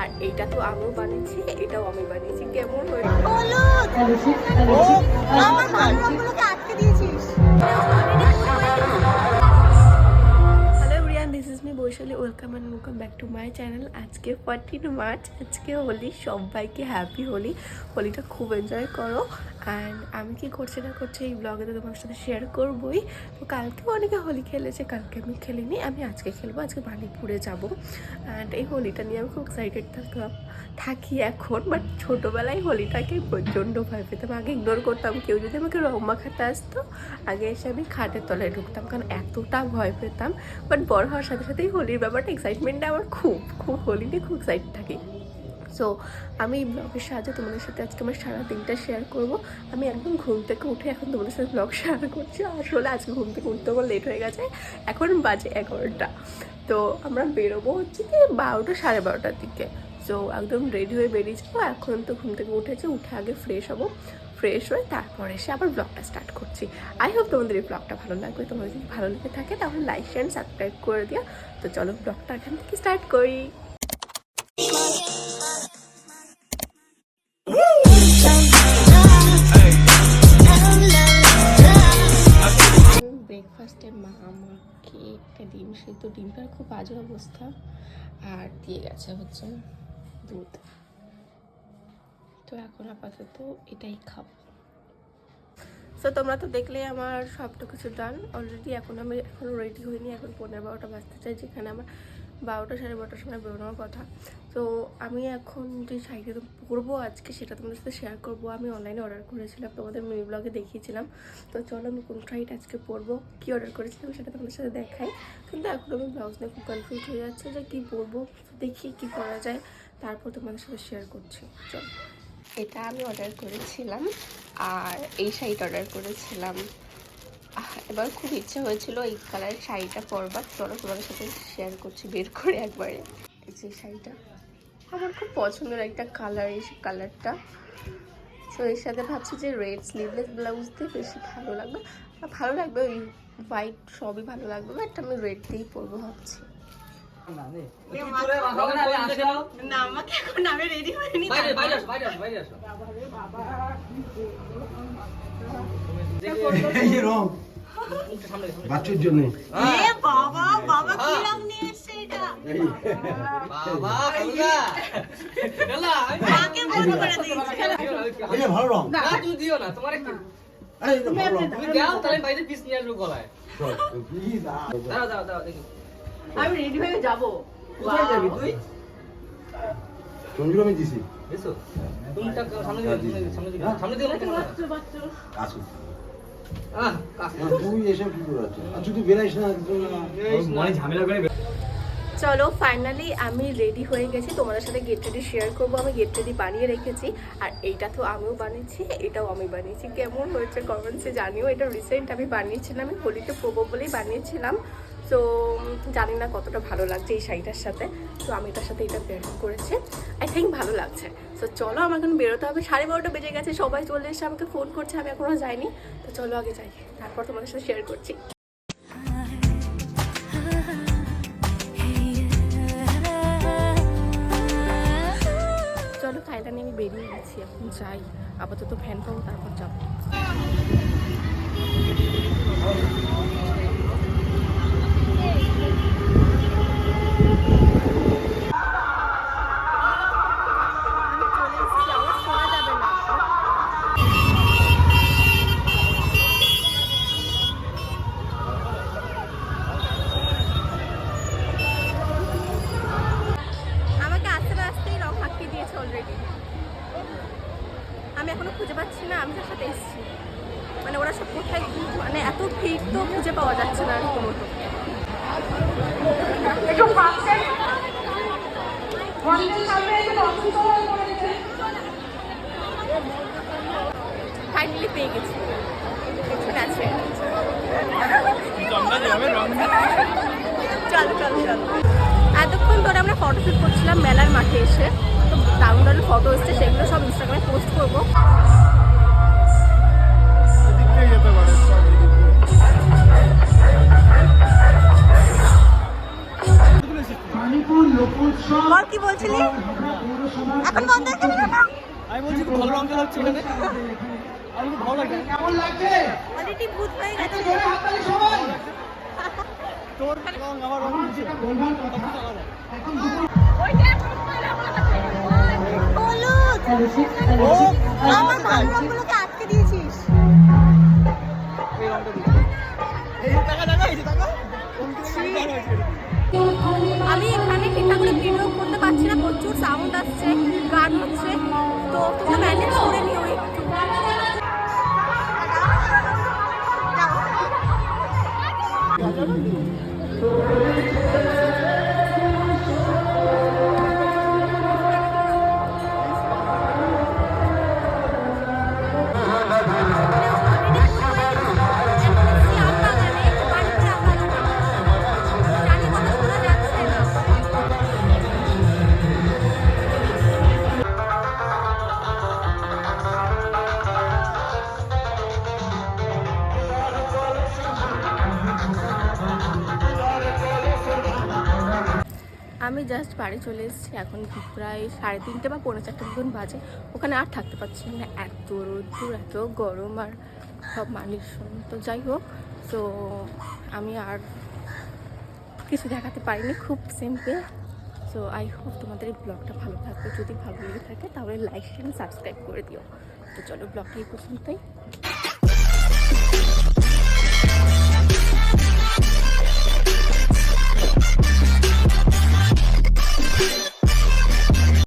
আর এটা তো আমিও বানিয়েছি এটাও আমি বানিয়েছি কেমন Baishali welcome and welcome back to my channel আজকে ফর্টিন মার্চ আজকে হোলি সবাইকে হ্যাপি হোলি। হোলিটা খুব এনজয় করো। অ্যান্ড আমি কি করছি না করছি এই ব্লগে তো তোমার সাথে শেয়ার করবোই। তো কালকেও অনেকে হোলি খেলেছে, কালকে আমি খেলিনি, আমি আজকে খেলব, আজকে বাণীপুরে যাব। অ্যান্ড এই হোলিটা নিয়ে আমি খুব এক্সাইটেড থাকলাম, থাকি এখন বাট ছোটোবেলায় হোলিটাকে প্রচণ্ড ভয় পেতাম। আগে ইগনোর করতাম, কেউ যদি আমাকে রং মাখাতে আসতো, আগে এসে আমি খাটের তলায় ঢুকতাম, কারণ এতটা ভয় পেতাম। বাট বড় হওয়ার সাথে সাথেই হোলির ব্যাপারটা এক্সাইটমেন্টটা আমার খুব খুব হোলি নিয়ে খুব এক্সাইটেড থাকি। সো আমি এই ব্লগের সাহায্যে তোমাদের সাথে আজকে আমার সারা দিনটা শেয়ার করব। আমি একদম ঘুম থেকে উঠে এখন তোমাদের সাথে ব্লগ শেয়ার করছি। আসলে আজকে ঘুম থেকে উঠতে আমার লেট হয়ে গেছে। এখন বাজে এগারোটা। তো আমরা বেরোবো হচ্ছে কি বারোটা সাড়ে বারোটার দিকে। সো একদম রেডি হয়ে বেরিয়ে যাব এখন তো ঘুম থেকে উঠেছে, উঠে আগে ফ্রেশ হব। ফ্রেশ হয়ে তারপরে এসে আবার ব্লগটা স্টার্ট করছি। আই হোপ তোমাদের এই ব্লগটা ভালো লাগবে। তোমাদের যদি ভালো লেগে থাকে তাহলে লাইক শেয়ার সাবস্ক্রাইব করে দিও। তো চলো ব্লগটা এখান থেকে স্টার্ট করি। ডিম্পার ডিমটার খুব বাজে অবস্থা। আর দিয়ে গেছে হচ্ছে দুধ। তো এখন আপাতত এটাই খাব। সো তোমরা তো দেখলে আমার সবটা কিছু ডান অলরেডি এখন আমি এখন রেডি হইনি, এখন পনেরো বারোটা বাজতে চাই, যেখানে আমার বারোটা সাড়ে বারোটার সময় বেরোনোর কথা। তো আমি এখন যে শাড়িটা পরবো আজকে, সেটা তোমাদের সাথে শেয়ার করব। আমি অনলাইনে অর্ডার করেছিলাম, তোমাদের মিনি ব্লগে দেখিয়েছিলাম। তো চলো আমি কোন শাড়িটা আজকে পরবো, কী অর্ডার করেছিলাম সেটা তোমাদের সাথে দেখাই। কিন্তু এখন আমি ব্লাউজ নিয়ে খুব কনফিউজ হয়ে যাচ্ছে যে কী পরবো, দেখি কী করা যায়, তারপর তোমাদের সাথে শেয়ার করছি। চলো। এটা আমি অর্ডার করেছিলাম আর এই শাড়িটা অর্ডার করেছিলাম। এবার খুব ইচ্ছা হয়েছিল এই কালারের শাড়িটা পরবার। চলো তোমাদের সাথে শেয়ার করছি, বের করে একবারে। যে শাড়িটা। আমার খুব পছন্দের একটা কালার এই কালারটা তো এর সাথে ভাবছি যে রেড স্লিভলেস ব্লাউজ দিয়ে বেশি ভালো লাগবে। ভালো লাগবে, ওই হোয়াইট সবই ভালো লাগবে বাট আমি রেড দিয়েই পরবো ভাবছি। না রং। বাচ্চার জন্য। এ বাবা বাবা কি রং নিয়ে এসেছে এটা? মাকে বন্ধ করে দিয়েছে। এটা ভালো রং। এই এটা ভালো রং। প্লিজ আমি রেডি হয়ে যাব। সঞ্জু আমি দিছি? আসুন তুই এসব কি করে আছিস? আচ্ছা তুই বেরাইস না চলো ফাইনালি আমি রেডি হয়ে গেছি। তোমাদের সাথে গেট রেডি শেয়ার করব। আমি গেট রেডি বানিয়ে রেখেছি। আর এইটা তো আমিও বানিয়েছি এটাও আমি বানিয়েছি। কেমন হয়েছে কমেন্টসে জানিও। এটা রিসেন্ট আমি বানিয়েছিলাম আমি হোলিতে পরবো বলেই বানিয়েছিলাম। তো জানি না কতটা ভালো লাগছে এই শাড়িটার সাথে। তো আমি এটার সাথে এটা বের করেছি। আই থিঙ্ক ভালো লাগছে। তো চলো, আমার এখন বেরোতে হবে। সাড়ে বারোটা বেজে গেছে, সবাই চলে এসে আমাকে ফোন করছে, আমি এখনও যাইনি। তো চলো, আগে যাই। তারপর তোমাদের সাথে শেয়ার করছি। চলো নিয়ে আমি বেরিয়ে গেছি। এখন যাই। আপাতত ফ্যান পাবো, তারপর যাব। এখনও খুঁজে পাচ্ছি না আমি যার সাথে এসেছি। মানে ওরা সব কোথায় মানে এত ঠিক তো খুঁজে পাওয়া যাচ্ছে না আর কোনো ফাইনালি পেয়ে গেছি। পেছনে আছে। চলো চলো চলো। এতক্ষণ ধরে আমরা ফটোশ্যুট করছিলাম মেলার মাঠে এসে। দারুণ দারুণ ফটো এসছে সেগুলো সব ইনস্টাগ্রামে পোস্ট করব। বল কি বলছিলি? এখন বন্ধ না আমি বলছি খুব ভালো রঙটা হচ্ছে এখানে। আমি খুব ভালো লাগছে? অলরেডি ভূত হয়ে গেছে? তোর রং আমার রং মিলছে না। হলুদ ও, আমার ভালো হয়েছে আমি এখানে ঠিকঠাক ভিডিও করতে পারছি না, প্রচুর সাউন্ড আসছে, গান হচ্ছে। তো ম্যানেজ করে নিও একটু। আমি জাস্ট বাড়ি চলে এসেছি, এখন প্রায় সাড়ে তিনটে বা পৌনে চারটে মতন বাজে। ওখানে আর থাকতে পারছি না এত রোদ্দুর, এত গরম আর সব মানুষজন তো যাই হোক, তো আমি আর কিছু দেখাতে পারিনি, খুব সিম্পল সো আই হোপ তোমাদের এই ব্লগটা ভালো থাকবে। যদি ভালো লেগে থাকে, তাহলে লাইক শেয়ার সাবস্ক্রাইব করে দিও। তো চলো ব্লগটি এই পর্যন্তই।